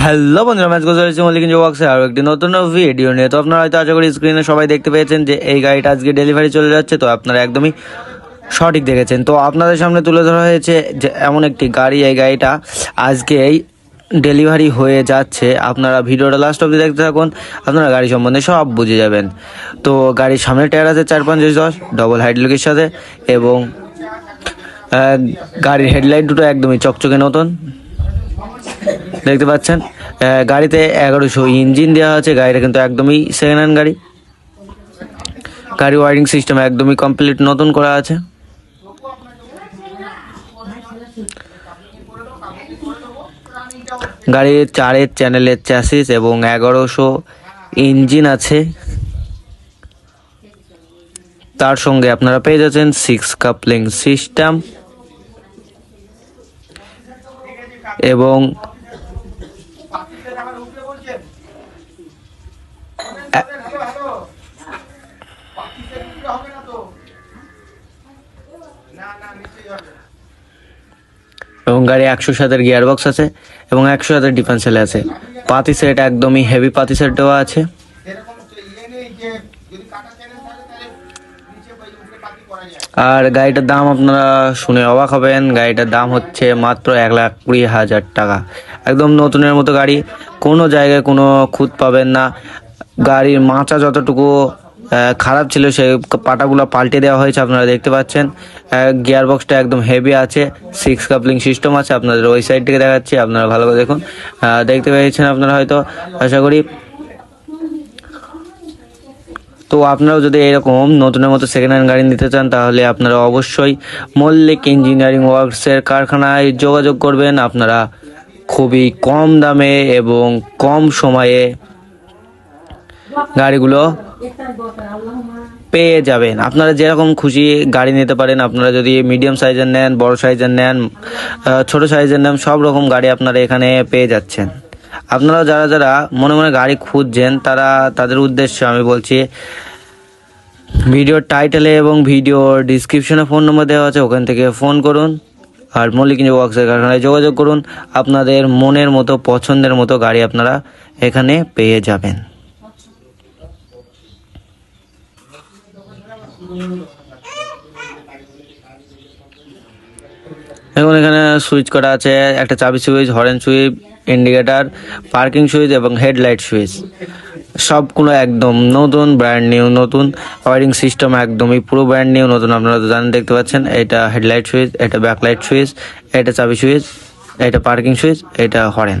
Hello বন্ধুরা match করতে হয়েছে মল্লিক ওয়াক্সে আরও একটি নতুন ভিডিও নিয়ে। তো আপনারা হয়তো আশা করি স্ক্রিনে সবাই দেখতে পেয়েছেন যে এই গাড়িটা আজকে ডেলিভারি চলে যাচ্ছে, তো আপনারা একদমই সঠিক দেখেছেন। তো আপনাদের সামনে তুলে ধরা হয়েছে যে এমন একটি গাড়ি, এই গাড়িটা আজকে এই ডেলিভারি হয়ে যাচ্ছে। আপনারা ভিডিওটা লাস্ট অবধি দেখতে থাকুন, আপনারা গাড়ি সম্বন্ধে সব বুঝে যাবেন। তো গাড়ির সামনে টায়ার আছে চার, পাঁচ, দশ ডবল হাইড্রোলিকের সাথে এবং গাড়ির হেডলাইট দুটো একদমই চকচকে নতুন। দেখতে পাচ্ছেন গাড়িতে এগারোশো ইঞ্জিন দেওয়া আছে, গাড়িটা কিন্তু একদমই সেকেন্ড হ্যান্ড গাড়ি। গাড়ি ওয়ারিং সিস্টেম একদমই কমপ্লিট নতুন করা আছে। গাড়ির চারের চ্যানেলের চ্যাসিস এবং এগারোশো ইঞ্জিন আছে। তার সঙ্গে আপনারা পেয়ে যাচ্ছেন সিক্স কাপলিং সিস্টেম এবং এবং গাড়ি একশো সাতের গিয়ার বক্স আছে এবং একশো সাতের ডিফেন্সেল আছে। পাতি সেট একদমই হেভি পাতি সেট দেওয়া আছে। আর গাড়িটার দাম আপনারা শুনে অবাক হবেন, গাড়িটার দাম হচ্ছে মাত্র এক লাখ কুড়ি হাজার টাকা। একদম নতুনের মতো গাড়ি, কোনো জায়গায় কোনো খুঁত পাবেন না। গাড়ির মাচা যতটুকু খারাপ ছিল, সেই পাটাগুলো পাল্টে দেওয়া হয়েছে, আপনারা দেখতে পাচ্ছেন। গিয়ার বক্সটা একদম হেভি আছে সিক্স কাপলিং সিস্টেম আছে, আপনাদের ওই সাইড থেকে দেখাচ্ছি, আপনারা ভালো করে দেখুন। দেখতে পেয়েছেন আপনারা হয়তো, আশা করি। তো আপনারাও যদি এরকম নতুনের মতো সেকেন্ড হ্যান্ড গাড়ি নিতে চান, তাহলে আপনারা অবশ্যই মল্লিক ইঞ্জিনিয়ারিং ওয়ার্কসের কারখানায় যোগাযোগ করবেন। আপনারা খুবই কম দামে এবং কম সময়ে গাড়িগুলো পেয়ে যাবেন। আপনারা যেরকম খুশি গাড়ি নিতে পারেন, আপনারা যদি মিডিয়াম সাইজের নেন, বড় সাইজের নেন ছোট সাইজের নেন, সব রকম গাড়ি আপনারা এখানে পেয়ে যাচ্ছেন। আপনারা যারা যারা মনে মনে গাড়ি খুঁজছেন, তারা তাদের উদ্দেশ্যে আমি বলছি, ভিডিওর টাইটেলে এবং ভিডিওর ডিসক্রিপশনে ফোন নম্বর দেওয়া আছে, ওখান থেকে ফোন করুন। আর মল্লিক ওয়ার্কসের কারখানায় যোগাযোগ করুন। আপনাদের মনের মতো, পছন্দের মতো গাড়ি আপনারা এখানে পেয়ে যাবেন। এখন এখানে সুইচ করা আছে, একটা চাবি switch, horn switch indicator parking switch এবং হেডলাইট সুইচ। সবগুলো একদম নতুন ব্র্যান্ড নিউ নতুন ওয়ারিং সিস্টেম একদমই পুরো ব্র্যান্ড নিউ নতুন আপনারা তো জানেন, দেখতে পাচ্ছেন। এটা হেডলাইট সুইচ, এটা ব্যাকলাইট সুইচ, এটা চাবি সুইচ, এটা পার্কিং সুইচ, এটা হরেন।